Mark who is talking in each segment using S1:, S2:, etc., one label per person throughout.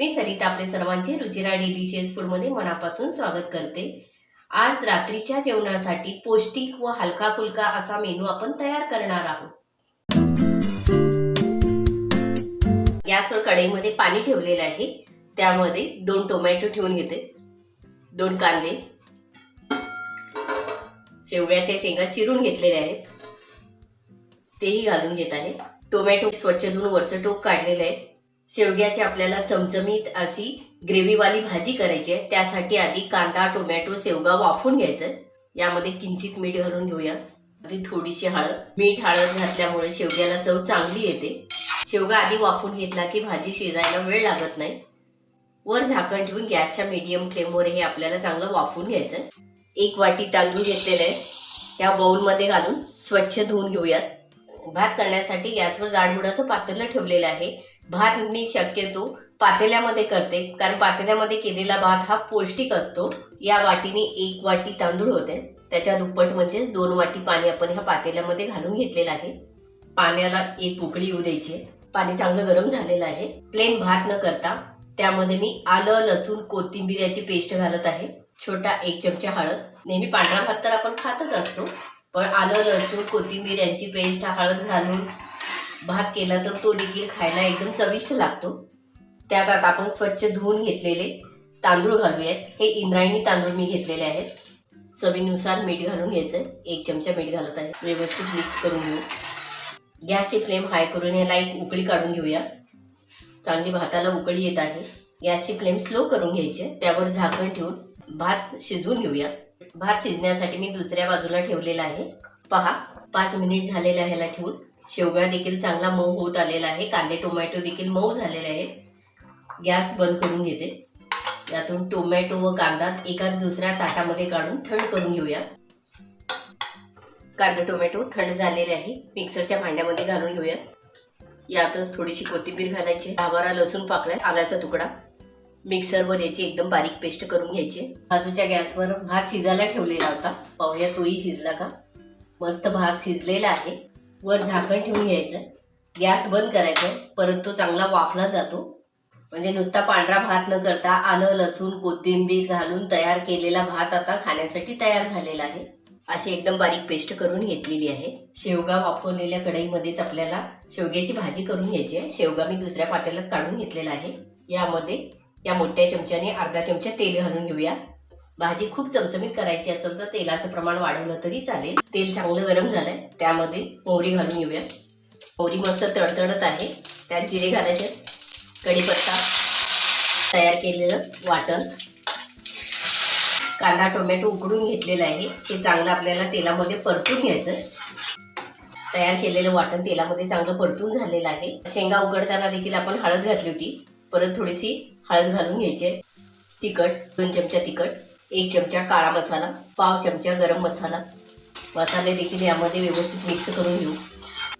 S1: मी सरिता आपले सर्वांचे रुचिरा डिलिशियस फूडमध्ये मनापासून स्वागत करते. आज रात्रीच्या जेवणासाठी पौष्टिक व हलका फुलका असा मेनू आपण तयार करणार आहोत. गॅसवर कढईमध्ये पाणी ठेवलेलं आहे. त्यामध्ये दोन टोमॅटो ठेवून घेते. दोन कांदे. शेवळ्याच्या शेंगा चिरून घेतलेल्या आहेत. तेही घालून घेत आहे. टोमॅटो स्वच्छ धुवून वरचं टोक काढलेलं आहे. शेवग्याची आपल्याला चमचमीत अशी ग्रेव्हीवाली भाजी करायची आहे. त्यासाठी आधी कांदा टोमॅटो शेवगा वाफून घ्यायचं आहे. यामध्ये किंचित मीठ घालून घेऊया. आधी थोडीशी हळद. मीठ हळद घातल्यामुळे शेवग्याला चव चांगली येते. शेवगा आधी वाफून घेतला की भाजी शिजायला वेळ लागत नाही. वर झाकण ठेवून गॅसच्या मीडियम फ्लेमवर हे आपल्याला चांगलं वाफून घ्यायचं एक वाटी तांदूळ घेतलेलं आहे. या बाऊलमध्ये घालून स्वच्छ धुवून घेऊयात. भात करण्यासाठी गॅसवर जाडमुडाचं पातेलं ठेवलेलं आहे. भात मी शक्यतो पातेल्यामध्ये करते. कारण पातेल्यामध्ये केलेला भात हा पौष्टिक असतो. या वाटीने एक वाटी तांदूळ होते. त्याच्या दुप्पट म्हणजेच दोन वाटी पाणी आपण ह्या पातेल्यामध्ये घालून घेतलेलं आहे. पाण्याला एक उकळी येऊ द्यायची. पाणी चांगलं गरम झालेलं आहे. प्लेन भात न करता त्यामध्ये मी आलं लसूण कोथिंबीर याची पेस्ट घालत आहे. छोटा एक चमचा हळद. नेहमी पांढरा भात तर आपण खातच असतो. पण आलं लसूण कोथिंबीर यांची पेस्ट हळद घालून भात केला तर तो देखील खायला एकदम चविष्ट लागतो. त्यात आता आपण स्वच्छ धुवून घेतलेले तांदूळ घालूयात. हे इंद्रायणी तांदूळ मी घेतलेले आहेत. चवीनुसार मीठ घालून घ्यायचं एक चमचा मीठ घालत आहे. व्यवस्थित मिक्स करून घेऊ. गॅसची फ्लेम हाय करून ह्याला एक उकळी काढून घेऊया. चांगली भाताला उकळी येत आहे. गॅसची फ्लेम स्लो करून घ्यायची आहे. त्यावर झाकण ठेवून भात शिजवून घेऊया. भात शिजण्यासाठी मी दुसऱ्या बाजूला ठेवलेला आहे. पहा पाच मिनिट झालेला ह्याला ठेवून. शेवगा देखील चांगला मऊ होत आलेला आहे. कांदे टोमॅटो देखील मऊ झालेले आहेत. गॅस बंद करून घेते. यातून टोमॅटो व कांदा एका दुसऱ्या ताटामध्ये काढून थंड करून घेऊया. कांदा टोमॅटो थंड झालेले आहे. मिक्सरच्या भांड्यामध्ये घालून घेऊया. यातच थोडीशी कोथिंबीर घालायची. दहा बारा लसूण पाकळ्या आल्याचा तुकडा. मिक्सरवर याची एकदम बारीक पेस्ट करून घ्यायची. बाजूच्या गॅसवर भात शिजायला ठेवलेला होता. पाहूया तोही शिजला का? मस्त भात शिजलेला आहे. वर झाकण ठेवून घ्यायचं. गॅस बंद करायचं. परत तो चांगला वाफला जातो. म्हणजे नुसता पांढरा भात न करता आलं लसूण कोथिंबीर घालून तयार केलेला भात आता खाण्यासाठी तयार झालेला आहे. अशी एकदम बारीक पेस्ट करून घेतलेली आहे. शेवगा वाफवलेल्या कढईमध्येच आपल्याला शेवग्याची भाजी करून घ्यायची आहे. शेवगा मी दुसऱ्या पातेल्यात काढून घेतलेला आहे. यामध्ये या मोठ्या चमच्याने अर्धा चमचा तेल घालून घेऊया. भाजी खूप चमचमीत करायची असेल तर तेलाचं प्रमाण वाढवलं तरी चालेल. तेल चांगलं गरम झालंय. त्यामध्ये मोहरी घालून घेऊया. मोहरी मस्त तडतडत आहे. त्यात जिरे घालायचे. कढीपत्ता तयार केलेलं वाटण. कांदा टोमॅटो उकडून घेतलेला आहे. ते चांगलं आपल्याला तेलामध्ये परतून घ्यायचं तयार केलेलं वाटण तेलामध्ये चांगलं परतून झालेलं आहे. शेंगा उकडताना देखील आपण हळद घातली होती. परत थोडीशी हळद घालून घ्यायची आहे. तिखट दोन चमचा तिखट. एक चमचा काळा मसाला पाव चमचा गरम मसाला. मसाले देखील यामध्ये व्यवस्थित मिक्स करून घेऊ.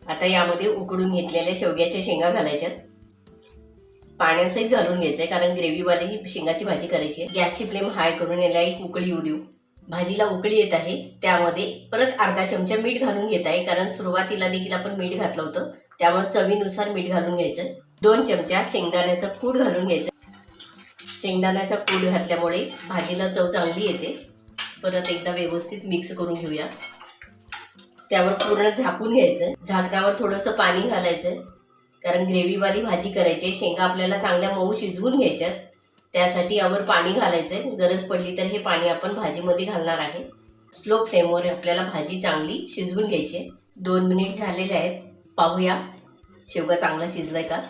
S1: आता यामध्ये उकडून घेतलेल्या शेवग्याच्या शेंगा घालायच्यात. पाण्यासहित घालून घ्यायचंय कारण ग्रेव्हीवाली शेंगाची भाजी करायची आहे. गॅसची फ्लेम हाय करून याला एक उकळी येऊ देऊ. भाजीला उकळी येत आहे त्यामध्ये परत अर्धा चमचा मीठ घालून घेत आहे कारण सुरुवातीला देखील आपण मीठ घातलं होतं. त्यामुळे चवीनुसार मीठ घालून घ्यायचं दोन चमचा शेंगदाण्याचं कूट घालून घ्यायचं शेंगदाण्याचा कूट घातल्यामुळे भाजीला चव चांगली येते. परत एकदा व्यवस्थित मिक्स करून घेऊया. त्यावर पूर्ण झाकून घ्यायचं. झाकणावर थोडंसं पाणी घालायचं. कारण ग्रेव्हीवाली भाजी करायची आहे. शेंगा आपल्याला चांगल्या मऊ शिजवून घ्यायच्यात. त्यासाठी यावर पाणी घालायचंय गरज पडली तर हे पाणी आपण भाजीमध्ये घालणार आहे. स्लो फ्लेमवर आपल्याला भाजी चांगली शिजवून घ्यायची आहे. दोन मिनिट झालेले आहेत. पाहूया. शेवगा चांगला शिजलाय का?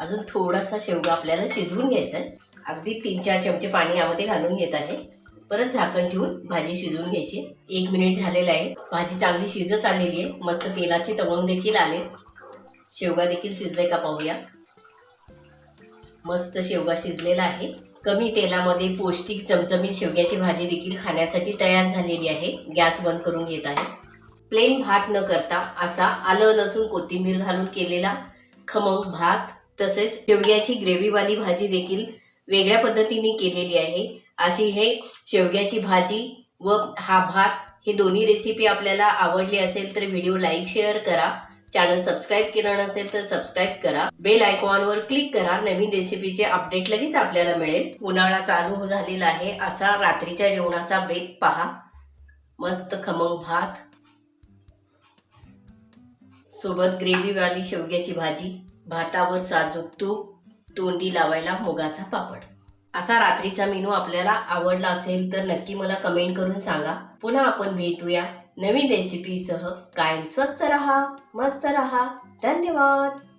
S1: अजून थोडासा शेवगा आपल्याला शिजवून घ्यायचा आहे. अगदी तीन चार चमचे पाणी यामध्ये घालून घेत आहे. परत झाकण ठेवून भाजी शिजवून घ्यायची. एक मिनिट झालेला आहे. भाजी चांगली शिजत आलेली आहे. मस्त तेलाचे तवंग देखील आले. शेवगा देखील शिजले का पाहूया. मस्त शेवगा शिजलेला आहे. कमी तेलामध्ये पौष्टिक चमचमीत शेवग्याची भाजी देखील खाण्यासाठी तयार झालेली आहे. गॅस बंद करून घेत आहे. प्लेन भात न करता असा आलं लसूण कोथिंबीर घालून केलेला खमंग भात तसेच शेवग्याची ग्रेव्हीवाली भाजी देखील वेगळ्या पद्धतीने केलेली आहे. अशी हे शेवग्याची भाजी व हा भात हे दोन्ही रेसिपी आपल्याला आवडली असेल तर व्हिडिओ लाईक शेअर करा. चॅनल सबस्क्राईब केलं नसेल तर सबस्क्राईब करा. बेल आयकॉनवर क्लिक करा. नवीन रेसिपीचे अपडेट लगेच आपल्याला मिळेल. उन्हाळा चालू झालेला आहे. असा रात्रीच्या जेवणाचा बेत पहा. मस्त खमंग भात. सोबत ग्रेव्हीवाली शेवग्याची भाजी. भातावर साजूक तूप तोंडी लावायला मुगाचा पापड. असा रात्रीचा मेनू आपल्याला आवडला असेल तर नक्की मला कमेंट करून सांगा. पुन्हा आपण भेटूया नवीन रेसिपीसह कायम स्वस्त रहा मस्त रहा. धन्यवाद.